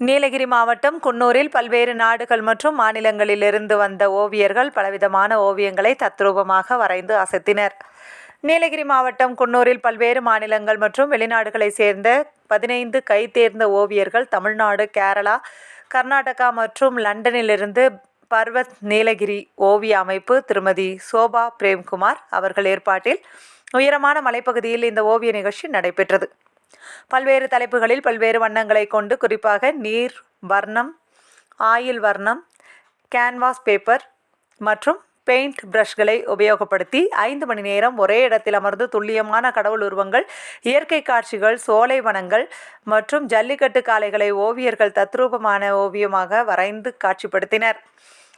நீலகிரி மாவட்டம் குன்னூரில் பல்வேறு நாடுகள் மற்றும் மாநிலங்களிலிருந்து வந்த ஓவியர்கள் பலவிதமான ஓவியங்களை தத்ரூபமாக வரைந்து அசத்தினர். நீலகிரி மாவட்டம் குன்னூரில் பல்வேறு மாநிலங்கள் மற்றும் வெளிநாடுகளைச் சேர்ந்த பதினைந்து கைதேர்ந்த ஓவியர்கள் தமிழ்நாடு கேரளா கர்நாடகா மற்றும் லண்டனிலிருந்து பர்வத் நீலகிரி ஓவிய அமைப்பு திருமதி சோபா பிரேம்குமார் அவர்கள் ஏற்பாட்டில் உயரமான மலைப்பகுதியில் இந்த ஓவிய நிகழ்ச்சி நடைபெற்றது. பல்வேறு தலைப்புகளில் பல்வேறு வண்ணங்களை கொண்டு குறிப்பாக நீர் வர்ணம் ஆயில் வர்ணம் கேன்வாஸ் பேப்பர் மற்றும் பெயிண்ட் பிரஷ்களை உபயோகப்படுத்தி ஐந்து மணி நேரம் ஒரே இடத்தில் அமர்ந்து துல்லியமான கடவுள் உருவங்கள் இயற்கை காட்சிகள் சோலை வனங்கள் மற்றும் ஜல்லிக்கட்டு காளைகளை ஓவியர்கள் தத்ரூபமான ஓவியமாக வரைந்து காட்சிப்படுத்தினர்.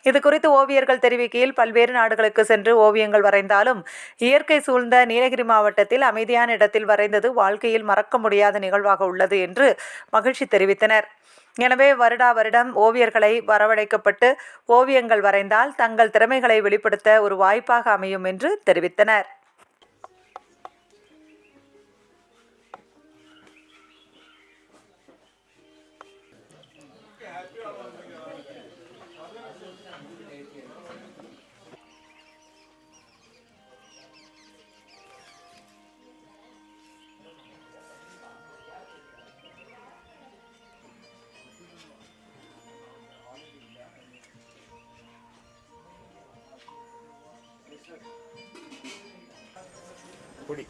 இது குறித்து ஓவியர்கள் தெரிவிக்கையில் பல்வேறு நாடுகளுக்கு சென்று ஓவியங்கள் வரைந்தாலும் இயற்கை சூழ்ந்த நீலகிரி மாவட்டத்தில் அமைதியான இடத்தில் வரைந்தது வாழ்க்கையில் மறக்க முடியாத நிகழ்வாக உள்ளது என்று மகிழ்ச்சி தெரிவித்தனர். எனவே வருடா வருடம் ஓவியர்களை வரவழைக்கப்பட்டு ஓவியங்கள் வரைந்தால் தங்கள் திறமைகளை வெளிப்படுத்த ஒரு வாய்ப்பாக அமையும் என்று தெரிவித்தனர். ಕುಡಿ